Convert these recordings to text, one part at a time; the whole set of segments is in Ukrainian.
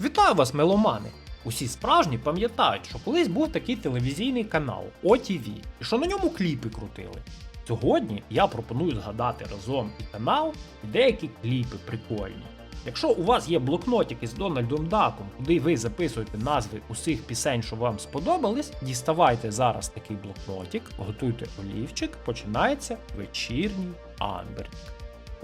Вітаю вас, меломани! Усі справжні пам'ятають, що колись був такий телевізійний канал OTV, і що на ньому кліпи крутили. Сьогодні я пропоную згадати разом і канал, і деякі кліпи прикольні. Якщо у вас є блокнотик із Дональдом Даком, куди ви записуєте назви усіх пісень, що вам сподобались, діставайте зараз такий блокнотик, готуйте олівчик, починається вечірній Амберник.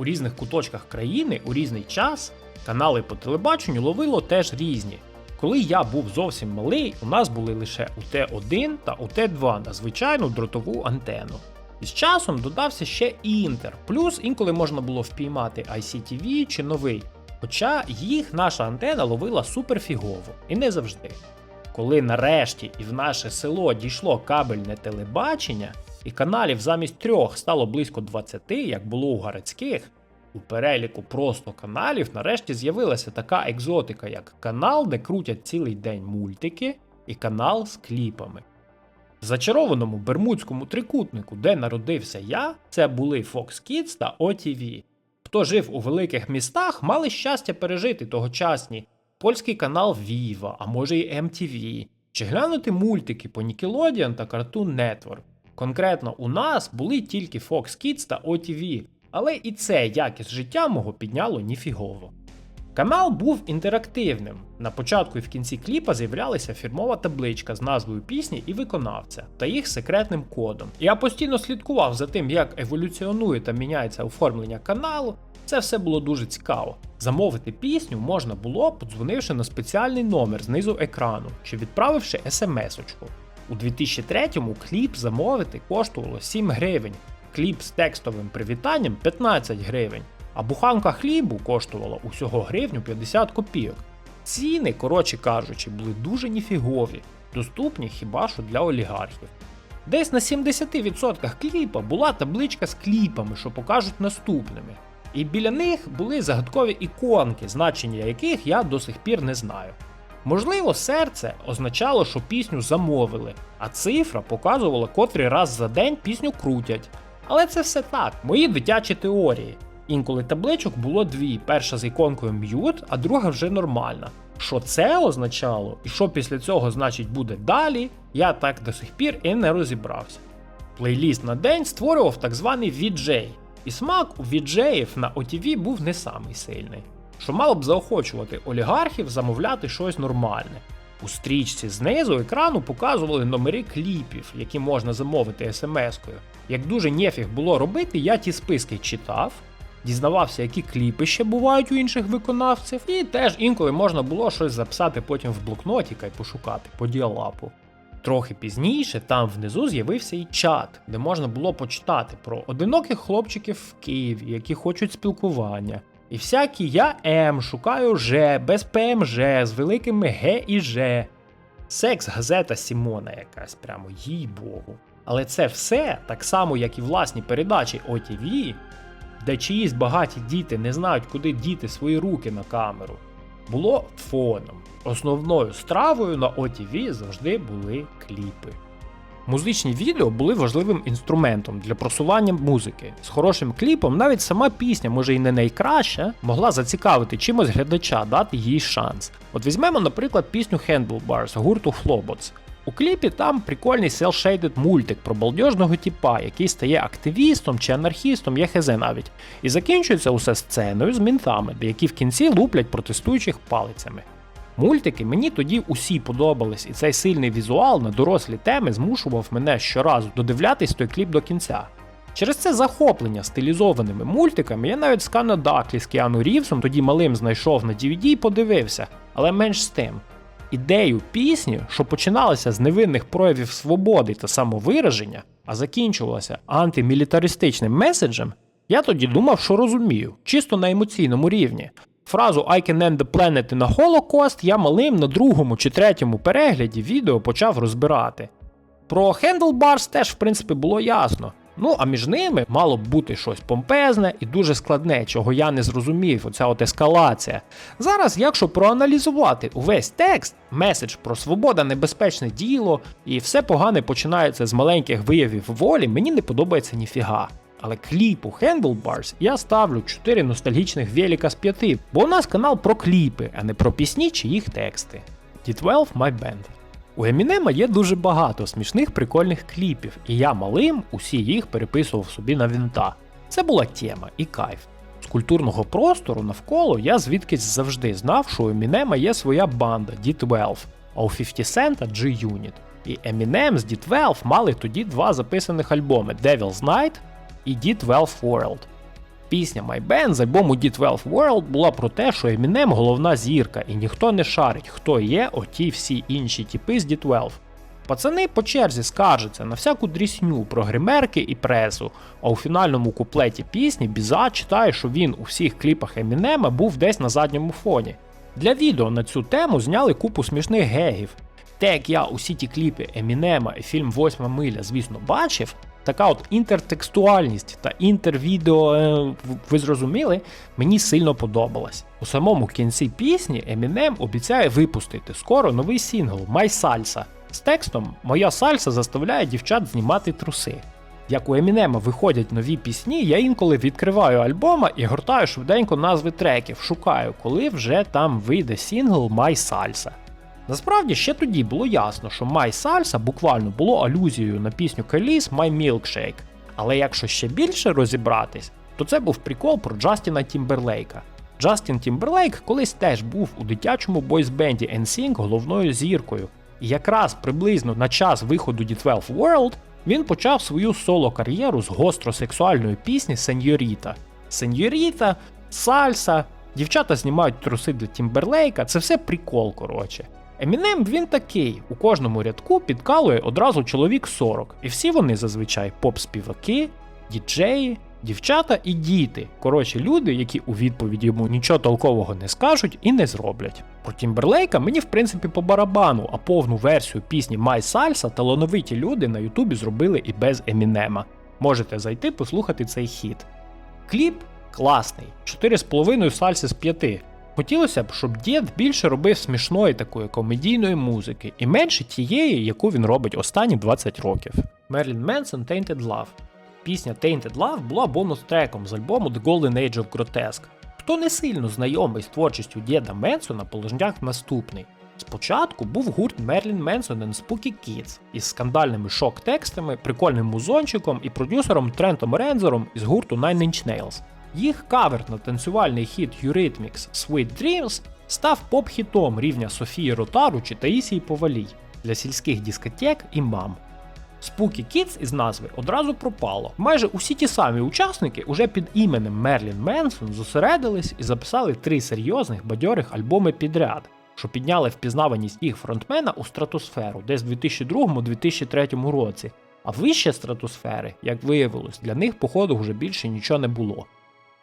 У різних куточках країни у різний час канали по телебаченню ловило теж різні. Коли я був зовсім малий, у нас були лише УТ-1 та УТ-2 на звичайну дротову антенну. І з часом додався ще інтер, плюс інколи можна було впіймати ICTV чи новий. Хоча їх наша антена ловила суперфігово і не завжди. Коли нарешті і в наше село дійшло кабельне телебачення, і каналів замість трьох стало близько 20, як було у гарецьких, у переліку просто каналів нарешті з'явилася така екзотика, як канал, де крутять цілий день мультики, і канал з кліпами. В зачарованому Бермудському трикутнику, де народився я, це були Fox Kids та OTV. Хто жив у великих містах, мали щастя пережити тогочасні польський канал Viva, а може й MTV, чи глянути мультики по Nickelodeon та Cartoon Network. Конкретно у нас були тільки Fox Kids та OTV, але і це якість життя мого підняло ніфігово. Канал був інтерактивним. На початку і в кінці кліпа з'являлася фірмова табличка з назвою пісні і виконавця та їх секретним кодом. Я постійно слідкував за тим, як еволюціонує та міняється оформлення каналу. Це все було дуже цікаво. Замовити пісню можна було, подзвонивши на спеціальний номер знизу екрану чи відправивши смс-очку. У 2003-му кліп замовити коштувало 7 гривень, кліп з текстовим привітанням 15 гривень, а буханка хлібу коштувала усього гривню 50 копійок. Ціни, коротше кажучи, були дуже ніфігові, доступні хіба що для олігархів. Десь на 70% кліпа була табличка з кліпами, що покажуть наступними. І біля них були загадкові іконки, значення яких я до сих пір не знаю. Можливо, серце означало, що пісню замовили, а цифра показувала, котрий раз за день пісню крутять. Але це все так, мої дитячі теорії. Інколи табличок було дві: перша з іконкою м'ют, а друга вже нормальна. Що це означало, і що після цього значить буде далі, я так до сих пір і не розібрався. Плейліст на день створював так званий VJ, і смак у VJ на OTV був не самий сильний, що мало б заохочувати олігархів замовляти щось нормальне. У стрічці знизу екрану показували номери кліпів, які можна замовити смс-кою. Як дуже нефіг було робити, я ті списки читав, дізнавався, які кліпи ще бувають у інших виконавців, і теж інколи можна було щось записати потім в блокнотіка і пошукати по діалапу. Трохи пізніше там внизу з'явився і чат, де можна було почитати про одиноких хлопчиків в Києві, які хочуть спілкування. І всякі я М шукаю Ж, без ПМЖ, з великими Г і Ж. Секс-газета Сімона якась, прямо їй богу. Але це все, так само як і власні передачі OTV, де чиїсь багаті діти не знають, куди діти свої руки на камеру, було фоном. Основною стравою на OTV завжди були кліпи. Музичні відео були важливим інструментом для просування музики. З хорошим кліпом навіть сама пісня, може і не найкраща, могла зацікавити чимось глядача, дати їй шанс. От візьмемо, наприклад, пісню Handlebars гурту Flobots. У кліпі там прикольний селшейдед мультик про балдежного тіпа, який стає активістом чи анархістом, я хезе навіть. І закінчується усе сценою з мінтами, які в кінці луплять протестуючих палицями. Мультики мені тоді усі подобались, і цей сильний візуал на дорослі теми змушував мене щоразу додивлятись той кліп до кінця. Через це захоплення стилізованими мультиками я навіть Скана Даклі з Кіану Рівсом тоді малим знайшов на DVD і подивився, але менш з тим. Ідею пісні, що починалася з невинних проявів свободи та самовираження, а закінчувалася антимілітаристичним меседжем, я тоді думав, що розумію, чисто на емоційному рівні. Фразу I can end the planet in Holocaust я малим на другому чи третьому перегляді відео почав розбирати. Про Handlebars теж, в принципі, було ясно. Ну, а між ними мало б бути щось помпезне і дуже складне, чого я не зрозумів, оця от ескалація. Зараз, якщо проаналізувати увесь текст, меседж про свобода небезпечне діло, і все погане починається з маленьких виявів волі, мені не подобається ніфіга. Але кліпу Handlebars я ставлю 4 ностальгічних велика з 5, бо у нас канал про кліпи, а не про пісні чи їх тексти. D12 My Band. У Емінема є дуже багато смішних прикольних кліпів, і я малим усі їх переписував собі на вінта. Це була тема і кайф. З культурного простору навколо я звідкись завжди знав, що у Емінема є своя банда D12, а у 50 Cent G-Unit. І Eminem з D12 мали тоді два записаних альбоми Devil's Night і D12 World. Пісня My Band з альбому D12 World була про те, що Eminem головна зірка, і ніхто не шарить, хто є оті всі інші тіпи з D12. Пацани по черзі скаржаться на всяку дрісню про гримерки і пресу, а у фінальному куплеті пісні Біза читає, що він у всіх кліпах Емінема був десь на задньому фоні. Для відео на цю тему зняли купу смішних гегів. Те, як я усі ті кліпи Емінема і фільм Восьма миля, звісно, бачив, така от інтертекстуальність та інтервідео, е, ви зрозуміли, мені сильно подобалась. У самому кінці пісні Емінем обіцяє випустити скоро новий сингл My Salsa з текстом Моя сальса заставляє дівчат знімати труси. Як у Емінема виходять нові пісні, я інколи відкриваю альбома і гортаю швиденько назви треків, шукаю, коли вже там вийде сингл My Salsa. Насправді ще тоді було ясно, що My Salsa буквально було алюзією на пісню Келіс My Milkshake. Але якщо ще більше розібратись, то це був прикол про Джастіна Тімберлейка. Джастін Тімберлейк колись теж бубув у дитячому бойсбенді NSYNC головною зіркою. І якраз приблизно на час виходу D12 World він почав свою соло-кар'єру з гостросексуальної пісні Сеньоріта. Сеньоріта, сальса, дівчата знімають труси для Тімберлейка, це все прикол, коротше. Емінем він такий, у кожному рядку підкалує одразу чоловік 40, і всі вони зазвичай поп-співаки, діджеї, дівчата і діти. Коротше, люди, які у відповідь йому нічого толкового не скажуть і не зроблять. Про Тімберлейка мені в принципі по барабану, а повну версію пісні My Salsa талановиті люди на Ютубі зробили і без Емінема. Можете зайти послухати цей хіт. Кліп класний, 4,5 сальси з 5. Хотілося б, щоб дід більше робив смішної такої комедійної музики і менше тієї, яку він робить останні 20 років. Мерлін Менсон Tainted Love. Пісня Tainted Love була бонус-треком з альбому The Golden Age of Grotesque. Хто не сильно знайомий з творчістю діда Менсона, положняк наступний. Спочатку був гурт Мерлін Менсон and Spooky Kids із скандальними шок-текстами, прикольним музончиком і продюсером Трентом Рензером із гурту Nine Inch Nails. Їх кавер на танцювальний хіт Eurythmics Sweet Dreams став поп-хітом рівня Софії Ротару чи Таїсії Повалій для сільських дискотек і мам. Spooky Kids із назви одразу пропало. Майже усі ті самі учасники уже під іменем Мерлін Менсон зосередились і записали три серйозних бадьорих альбоми підряд, що підняли впізнаваність їх фронтмена у стратосферу десь в 2002-2003 році. А вище стратосфери, як виявилось, для них походу вже більше нічого не було.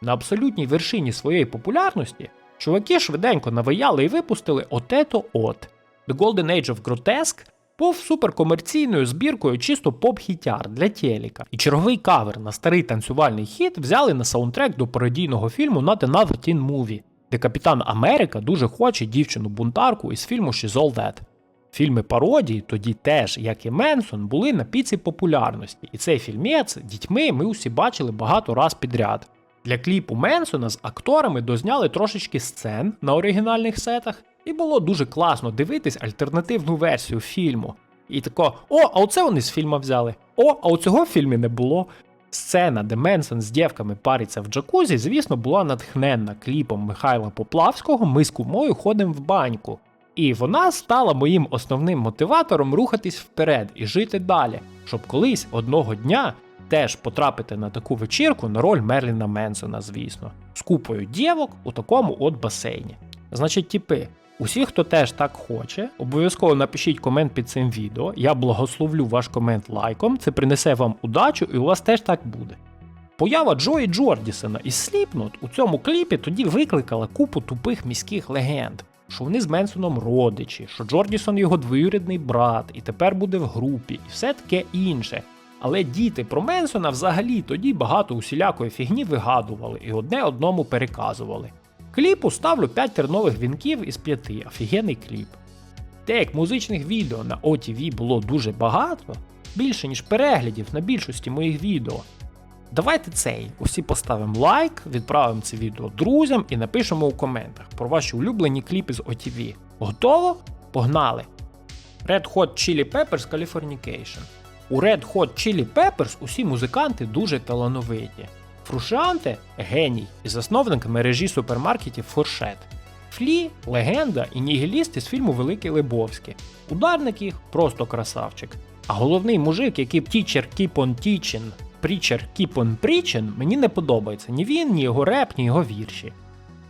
На абсолютній вершині своєї популярності чуваки швиденько навияли і випустили отето от. The Golden Age of Grotesque був суперкомерційною збіркою чисто поп-хітяр для телека. І черговий кавер на старий танцювальний хіт взяли на саундтрек до пародійного фільму Not Another Teen Movie, де Капітан Америка дуже хоче дівчину-бунтарку із фільму She's All That. Фільми пародії тоді теж, як і Менсон, були на піці популярності, і цей фільмець дітьми ми усі бачили багато раз підряд. Для кліпу Менсона з акторами дозняли трошечки сцен на оригінальних сетах, і було дуже класно дивитись альтернативну версію фільму. І тако, о, а оце вони з фільму взяли. О, а у цього в фільмі не було. Сцена, де Менсон з дівками париться в джакузі, звісно, була натхненна кліпом Михайла Поплавського Ми з кумою ходимо в баньку. І вона стала моїм основним мотиватором рухатись вперед і жити далі, щоб колись одного дня теж потрапити на таку вечірку на роль Мерліна Менсона, звісно, з купою дівок у такому от басейні. Значить, тіпи, усі, хто теж так хоче, обов'язково напишіть комент під цим відео. Я благословлю ваш комент лайком, це принесе вам удачу, і у вас теж так буде. Поява Джої Джордісона із Slipknot у цьому кліпі тоді викликала купу тупих міських легенд, що вони з Менсоном родичі, що Джордісон його двоюрідний брат, і тепер буде в групі, і все таке інше. Але діти про Менсона взагалі тоді багато усілякої фігні вигадували і одне одному переказували. Кліпу ставлю 5 тернових вінків із 5, офігенний кліп. Те, як музичних відео на OTV було дуже багато, більше ніж переглядів на більшості моїх відео. Давайте цей. Усі поставимо лайк, відправимо це відео друзям і напишемо у коментах про ваші улюблені кліпи з OTV. Готово? Погнали! Red Hot Chili Peppers Californication. У Red Hot Chili Peppers усі музиканти дуже талановиті. Фрушанте геній і засновник мережі супермаркетів Фуршет. Флі легенда і нігіліст із фільму Великий Лебовський. Ударник їх просто красавчик. А головний мужик, який Teacher Keep on Teaching, Preacher Keep on Preaching, мені не подобається ні він, ні його реп, ні його вірші.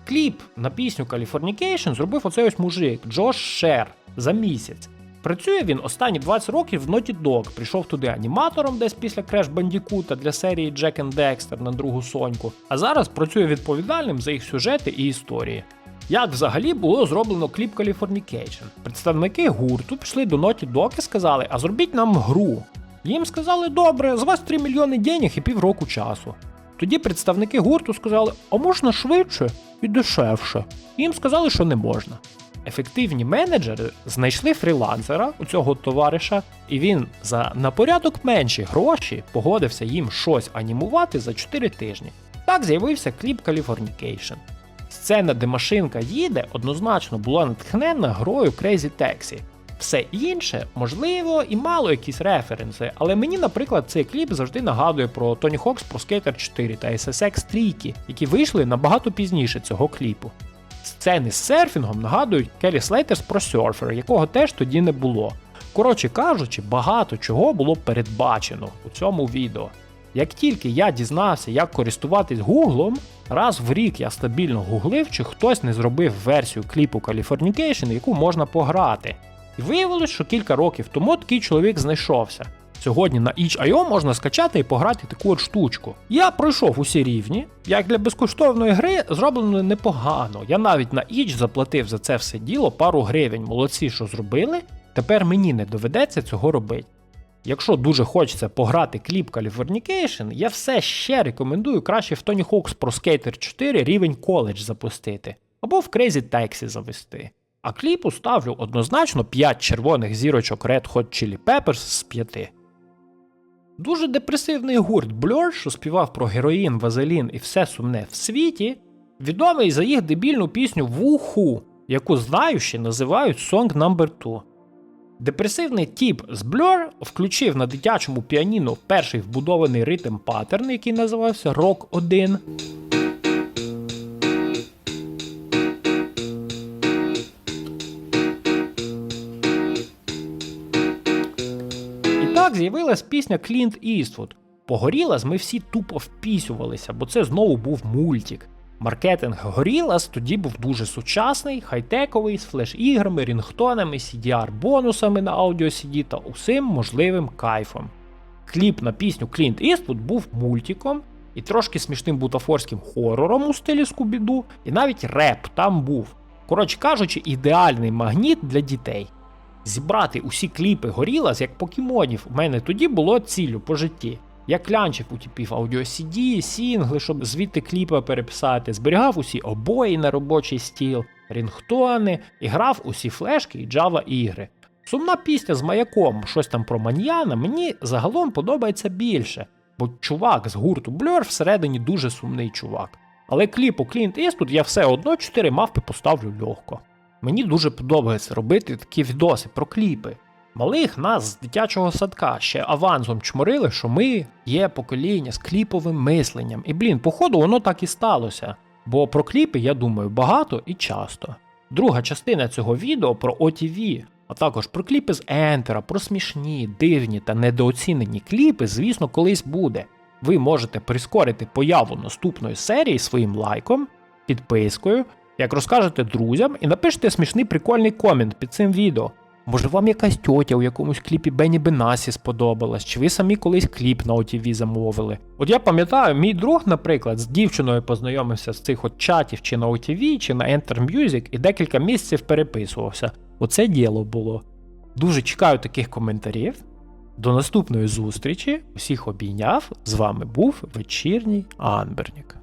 Кліп на пісню Californication зробив оцей ось мужик Джош Шер за місяць. Працює він останні 20 років в Naughty Dog. Прийшов туди аніматором десь після Crash Bandicoot для серії Jack and Dexter на другу соньку, а зараз працює відповідальним за їх сюжети і історії. Як взагалі було зроблено кліп Californication? Представники гурту пішли до Naughty Dog і сказали, а зробіть нам гру. Їм сказали, добре, з вас 3 мільйони денег і півроку часу. Тоді представники гурту сказали, а можна швидше і дешевше. Їм сказали, що не можна. Ефективні менеджери знайшли фрілансера у цього товариша, і він за на порядок менші гроші погодився їм щось анімувати за 4 тижні. Так з'явився кліп Californication. Сцена, де машинка їде, однозначно була натхнена грою Crazy Taxi. Все інше, можливо, і мало якісь референси, але мені, наприклад, цей кліп завжди нагадує про Tony Hawk's Pro Skater 4 та SSX Tricky, які вийшли набагато пізніше цього кліпу. Сцени з серфінгом нагадують Келі Слейтерс про серфер, якого теж тоді не було. Коротше кажучи, багато чого було передбачено у цьому відео. Як тільки я дізнався, як користуватись Гуглом, раз в рік я стабільно гуглив, чи хтось не зробив версію кліпу Californication, яку можна пограти. І виявилось, що кілька років тому такий чоловік знайшовся. Сьогодні на itch.io можна скачати і пограти таку от штучку. Я пройшов усі рівні, як для безкоштовної гри зроблено непогано. Я навіть на itch заплатив за це все діло пару гривень. Молодці, що зробили. Тепер мені не доведеться цього робити. Якщо дуже хочеться пограти кліп Californication, я все ще рекомендую краще в Tony Hawk's Pro Skater 4 рівень коледж запустити, або в Crazy Taxi завести. А кліпу ставлю однозначно 5 червоних зірочок Red Hot Chili Peppers з 5. Дуже депресивний гурт Blur, що співав про героїн, вазелін і все сумне в світі, відомий за їх дебільну пісню Вуху, яку знаючи називають Song No. 2. Депресивний тіп з Blur включив на дитячому піаніно перший вбудований ритм паттерн, який називався Rock 1. Так з'явилась пісня Клінт Іствуд. Погорілас ми всі тупо впісювалися, бо це знову був мультик. Маркетинг Горілас тоді був дуже сучасний, хай-тековий, з флеш-іграми, рінгтонами, CDR-бонусами на аудіо CD та усім можливим кайфом. Кліп на пісню Клінт Іствуд був мультиком і трошки смішним бутафорським хорором у стилі Скубіду, і навіть реп там був. Коротше кажучи, ідеальний магніт для дітей. Зібрати усі кліпи Горілас як покемонів у мене тоді було ціллю по житті. Я клянчив у аудіо CD, сінгли, щоб звідти кліпи переписати, зберігав усі обої на робочий стіл, рінгтони і грав усі флешки і Java ігри. Сумна пісня з маяком, щось там про маньяна, мені загалом подобається більше, бо чувак з гурту Blur всередині дуже сумний чувак. Але кліпу Clint Eastwood я все одно 4 мавпи поставлю легко. Мені дуже подобається робити такі відоси про кліпи. Малих нас з дитячого садка ще авансом чморили, що ми є покоління з кліповим мисленням. І блін, походу, воно так і сталося. Бо про кліпи я думаю багато і часто. Друга частина цього відео про OTV, а також про кліпи з Ентера, про смішні, дивні та недооцінені кліпи, звісно, колись буде. Ви можете прискорити появу наступної серії своїм лайком, підпискою, як розкажете друзям, і напишете смішний прикольний комент під цим відео. Може вам якась тьотя у якомусь кліпі Бені Бенасі сподобалась, чи ви самі колись кліп на OTV замовили. От я пам'ятаю, мій друг, наприклад, з дівчиною познайомився з цих от чатів чи на OTV, чи на Enter Music і декілька місяців переписувався. Оце діло було. Дуже чекаю таких коментарів. До наступної зустрічі. Усіх обійняв. З вами був вечірній Анбернік.